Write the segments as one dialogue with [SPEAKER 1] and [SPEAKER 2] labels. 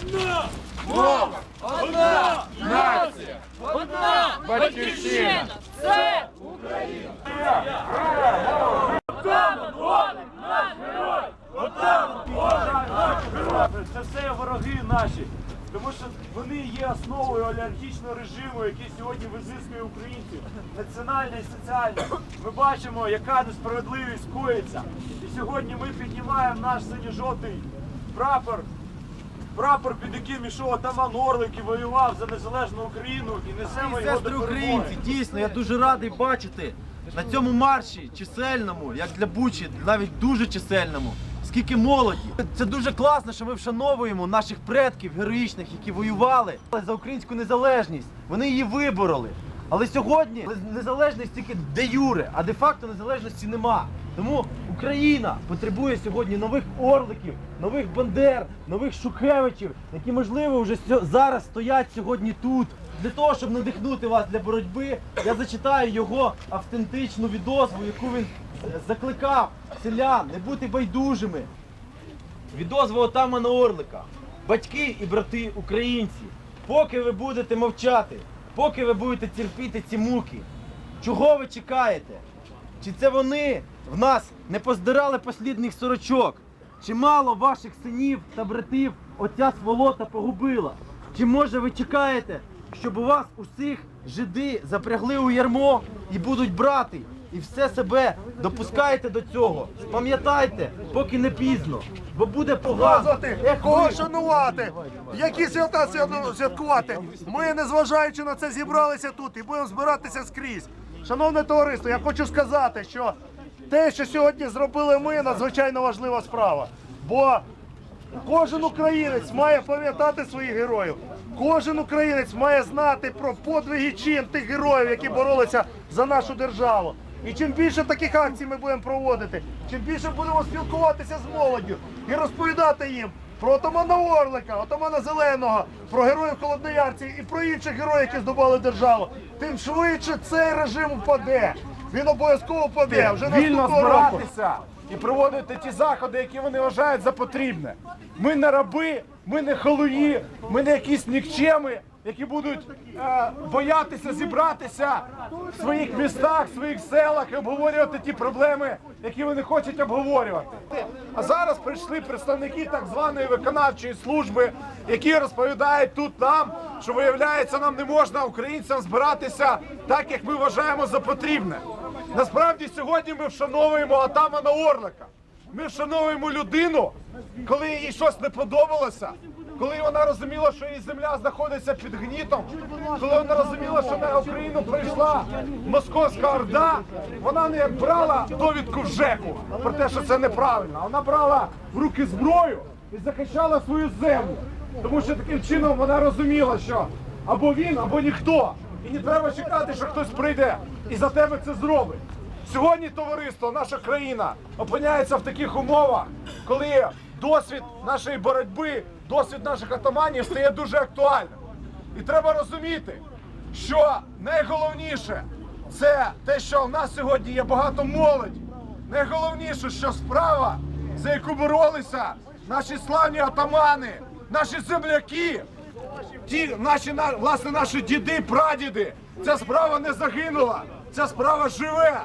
[SPEAKER 1] Одна мова, одна нація, одна батьківщина. Це Україна.
[SPEAKER 2] Це все вороги наші. Тому що вони є основою олігархічного режиму, який сьогодні визискує українців національно і соціально. Ми бачимо, яка несправедливість коїться. І сьогодні ми піднімаємо наш синьо-жовтий прапор, прапор, під яким ішов отаман Орлик і воював за незалежну Україну і несемо його
[SPEAKER 3] Сестри
[SPEAKER 2] перемоги.
[SPEAKER 3] українці, дійсно, я дуже радий бачити на цьому марші чисельному, як для Бучі, навіть дуже чисельному. Скільки молоді. Це дуже класно, що ми вшановуємо наших предків героїчних, які воювали за українську незалежність. Вони її вибороли. Але сьогодні незалежність тільки де юре, а де факто незалежності нема. Тому Україна потребує сьогодні нових орликів, нових бандер, нових шухевичів, які можливо вже зараз стоять сьогодні тут. Для того, щоб надихнути вас для боротьби, я зачитаю його автентичну відозву, яку він е, закликав селян не бути байдужими. Відозва отамана Орлика. Батьки і брати українці, поки ви будете мовчати, поки ви будете терпіти ці муки, чого ви чекаєте? Чи це вони в нас не поздирали послідних сорочок? Чи мало ваших синів та братів оця сволота погубила? Чи може ви чекаєте, щоб у вас усіх жиди запрягли у ярмо і будуть брати? І все себе допускаєте до цього. Пам'ятайте, поки не пізно, бо буде погано.
[SPEAKER 4] Кого шанувати, які свята святкувати. Ми, незважаючи на це, зібралися тут і будемо збиратися скрізь. Шановне товариство, я хочу сказати, що те, що сьогодні зробили ми, надзвичайно важлива справа. Бо кожен українець має пам'ятати своїх героїв. Кожен українець має знати про подвиги чин тих героїв, які боролися за нашу державу. І чим більше таких акцій ми будемо проводити, чим більше будемо спілкуватися з молоддю і розповідати їм про отамана Орлика, отамана Зеленого, про героїв Холодноярці і про інших героїв, які здобули державу, тим швидше цей режим впаде. Він обов'язково впаде вже
[SPEAKER 5] вільно
[SPEAKER 4] наступного року.
[SPEAKER 5] збиратися і проводити ті заходи, які вони вважають за потрібне. Ми не раби, ми не халуї, ми не якісь нікчеми, які будуть е, боятися зібратися в своїх містах, в своїх селах і обговорювати ті проблеми, які вони хочуть обговорювати. А зараз прийшли представники так званої виконавчої служби, які розповідають тут нам, що виявляється, нам не можна українцям збиратися так, як ми вважаємо за потрібне. Насправді сьогодні ми вшановуємо Атамана Орлика. Ми вшановуємо людину, коли їй щось не подобалося, коли вона розуміла, що її земля знаходиться під гнітом, коли вона розуміла, що на Україну прийшла московська орда, вона не брала довідку в ЖЕКу про те, що це неправильно. Вона брала в руки зброю і захищала свою землю. Тому що таким чином вона розуміла, що або він, або ніхто. І не треба чекати, що хтось прийде і за тебе це зробить. Сьогодні товариство, наша країна опиняється в таких умовах, коли досвід нашої боротьби, досвід наших атаманів стає дуже актуальним. І треба розуміти, що найголовніше це те, що в нас сьогодні є багато молоді. Найголовніше, що справа, за яку боролися наші славні атамани, наші земляки, ті наші на- власне наші діди, прадіди. Ця справа не загинула, ця справа живе,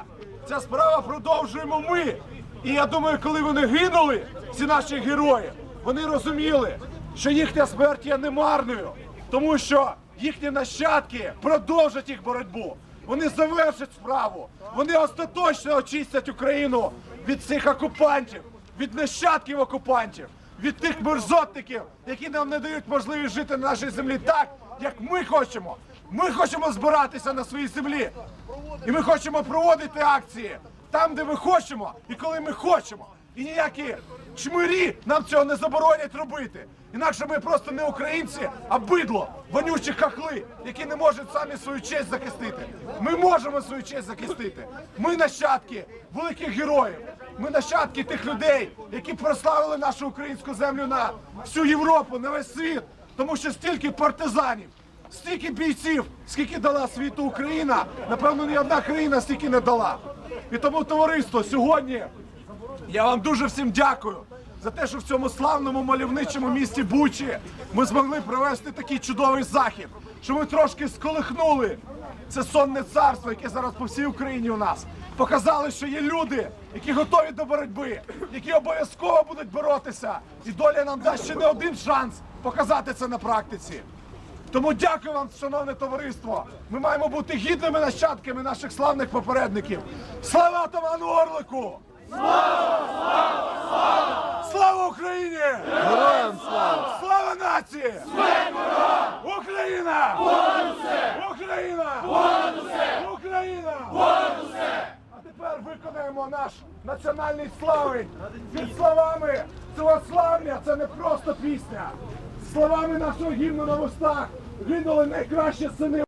[SPEAKER 5] ця справа продовжуємо ми. І я думаю, коли вони гинули, ці наші герої, вони розуміли, що їхня смерть є немарною, тому що їхні нащадки продовжать їх боротьбу. Вони завершать справу. Вони остаточно очистять Україну від цих окупантів, від нащадків окупантів від тих мерзотників, які нам не дають можливість жити на нашій землі так, як ми хочемо. Ми хочемо збиратися на своїй землі. І ми хочемо проводити акції там, де ми хочемо і коли ми хочемо. І ніякі чмирі нам цього не заборонять робити. Інакше ми просто не українці, а бидло, вонючі хахли, які не можуть самі свою честь захистити. Ми можемо свою честь захистити. Ми нащадки великих героїв. Ми нащадки тих людей, які прославили нашу українську землю на всю Європу, на весь світ. Тому що стільки партизанів, стільки бійців, скільки дала світу Україна, напевно, ні одна країна стільки не дала. І тому, товариство, сьогодні я вам дуже всім дякую за те, що в цьому славному мальовничому місті Бучі ми змогли провести такий чудовий захід, що ми трошки сколихнули це сонне царство, яке зараз по всій Україні у нас. Показали, що є люди, які готові до боротьби, які обов'язково будуть боротися, і доля нам дасть ще не один шанс показати це на практиці. Тому дякую вам, шановне товариство. Ми маємо бути гідними нащадками наших славних попередників. Слава атаману Орлику! Слава! Слава Україні! Героям слава! Слава нації! Україна! Україна! Україна! А тепер виконаємо наш національний славень. Під словами цього славня це не просто пісня. Словами нашого гімну на вустах гинули найкращі сини.